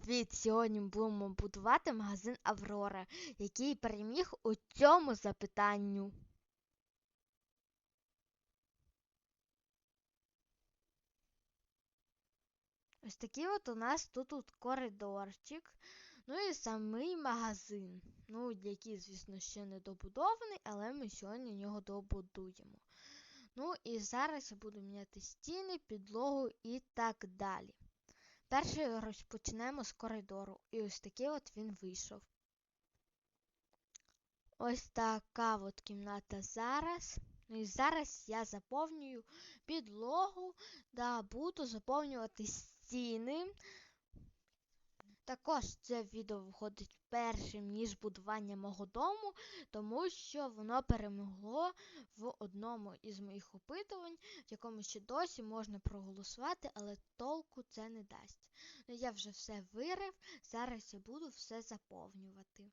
Привіт! Сьогодні будемо будувати магазин Аврора, який переміг у цьому запитанню. Ось такий от у нас тут от коридорчик, ну і самий магазин. Ну, який, звісно, ще не добудований, але ми сьогодні його добудуємо. Ну і зараз я буду міняти стіни, підлогу і так далі. Перше розпочнемо з коридору. І ось такий от він вийшов. Ось така от кімната зараз. Ну і зараз я заповнюю підлогу та буду заповнювати стіни. Також це відео виходить першим, ніж будування мого дому, тому що воно перемогло в одному із моїх опитувань, в якому ще досі можна проголосувати, але толку це не дасть. Ну, я вже все вирив, зараз я буду все заповнювати.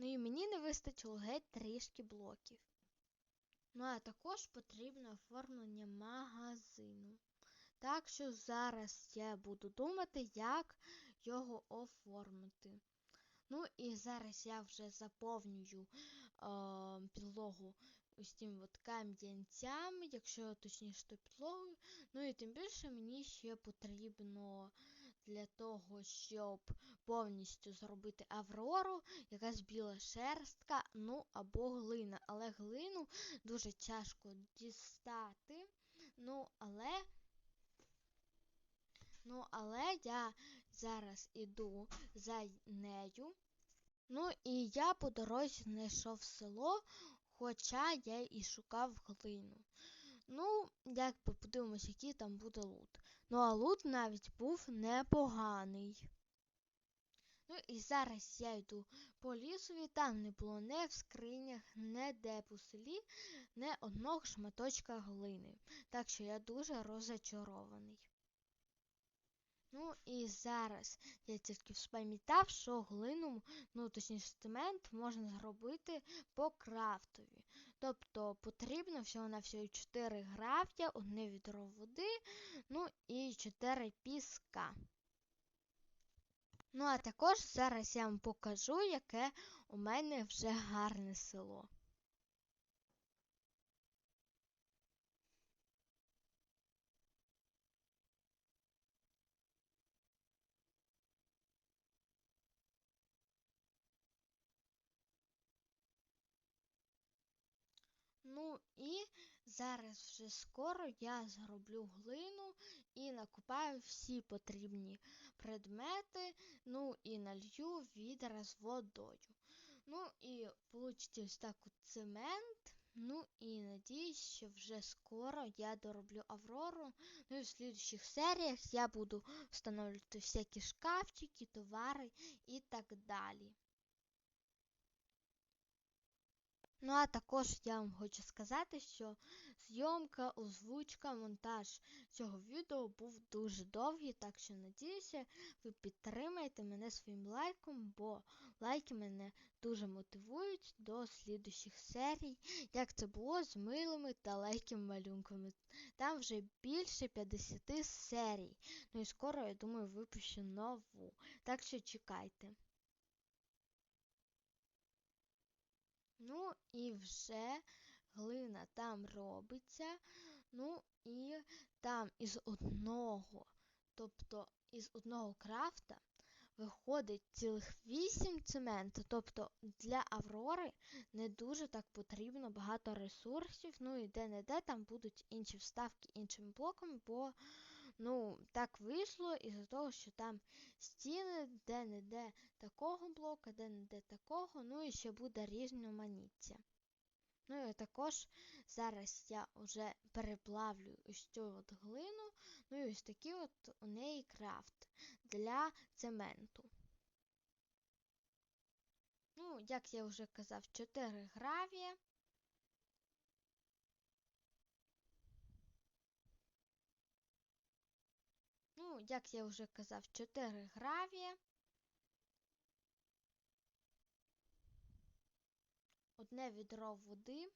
Ну і мені не вистачило геть трішки блоків. Ну, а також потрібно оформлення магазину. Так що зараз я буду думати, як його оформити. Ну і зараз я вже заповнюю е, підлогу ось тим от кам'янцями, якщо точніше то підлогою. Ну і тим більше мені ще потрібно для того, щоб повністю зробити аврору, якась біла шерстка, ну або глина. Але глину дуже тяжко дістати. Ну, але. Ну, але я зараз іду за нею. Ну, і я по дорозі знайшов село, хоча я і шукав глину. Ну, як би подивимось, який там буде лут. Ну, а лут навіть був непоганий. Ну і зараз я йду по лісові, там не було не в скринях, не де по селі, не одного шматочка глини. Так що я дуже розочарований. Ну і зараз я тільки спам'ятав, що глину, ну точніше цемент, можна зробити по крафтові. Тобто потрібно всього на всього 4 грав'я, одне відро води, ну і 4 піска. Ну, а також зараз я вам покажу, яке у мене вже гарне село. Ну і зараз вже скоро я зроблю глину і накопаю всі потрібні предмети, ну і налью відра з водою. Ну і вийде ось так от цемент. Ну і надіюсь, що вже скоро я дороблю Аврору. Ну і в слідчих серіях я буду встановлювати всякі шкафчики, товари і так далі. Ну, а також я вам хочу сказати, що зйомка, озвучка, монтаж цього відео був дуже довгий, так що надіюся, ви підтримаєте мене своїм лайком, бо лайки мене дуже мотивують до слідущих серій, як це було з милими та легкими малюнками. Там вже більше 50 серій. Ну і скоро, я думаю, випущу нову. Так що чекайте. Ну і вже глина там робиться. Ну і там із одного, тобто із одного крафта виходить цілих 8 цементу. Тобто для Аврори не дуже так потрібно багато ресурсів. Ну і де-не-де там будуть інші вставки іншими блоками, бо Ну, так вийшло із-за того, що там стіни де-не-де такого блока, де-не-де такого, ну і ще буде різноманіття. Ну і також зараз я вже переплавлю ось цю от глину, ну і ось такий от у неї крафт для цементу. Ну, як я вже казав, 4 гравія. Як я вже казав, 4 гравія. Одне відро води.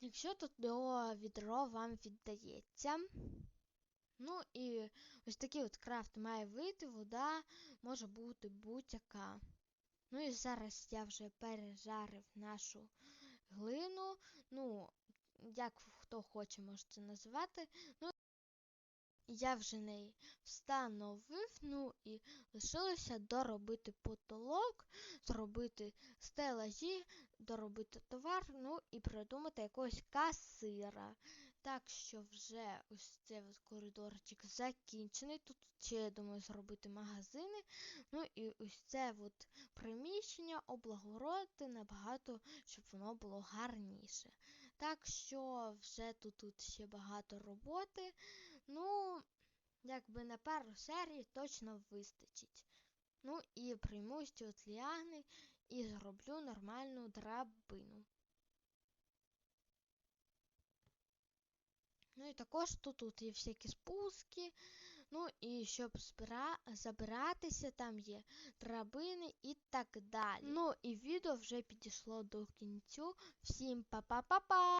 Якщо тут до відро вам віддається. Ну і ось такий от крафт має вийти, вода може бути будь-яка. Ну і зараз я вже пережарив нашу глину. Ну, як хто хоче, може це називати. Ну, я вже неї встановив, ну і лишилося доробити потолок, зробити стелажі, доробити товар, ну і придумати якогось касира. Так що вже ось цей коридорчик закінчений. Тут ще, я думаю, зробити магазини. Ну і ось це от приміщення облагородити набагато, щоб воно було гарніше. Так що вже тут, тут ще багато роботи. Ну, якби на пару серій точно вистачить. Ну і приймусь ці от ліани і зроблю нормальну драбину. Ну і також тут, тут є всякі спуски. Ну і щоб збира... забиратися, там є драбини і так далі. Ну і відео вже підійшло до кінцю. Всім па-па-па-па!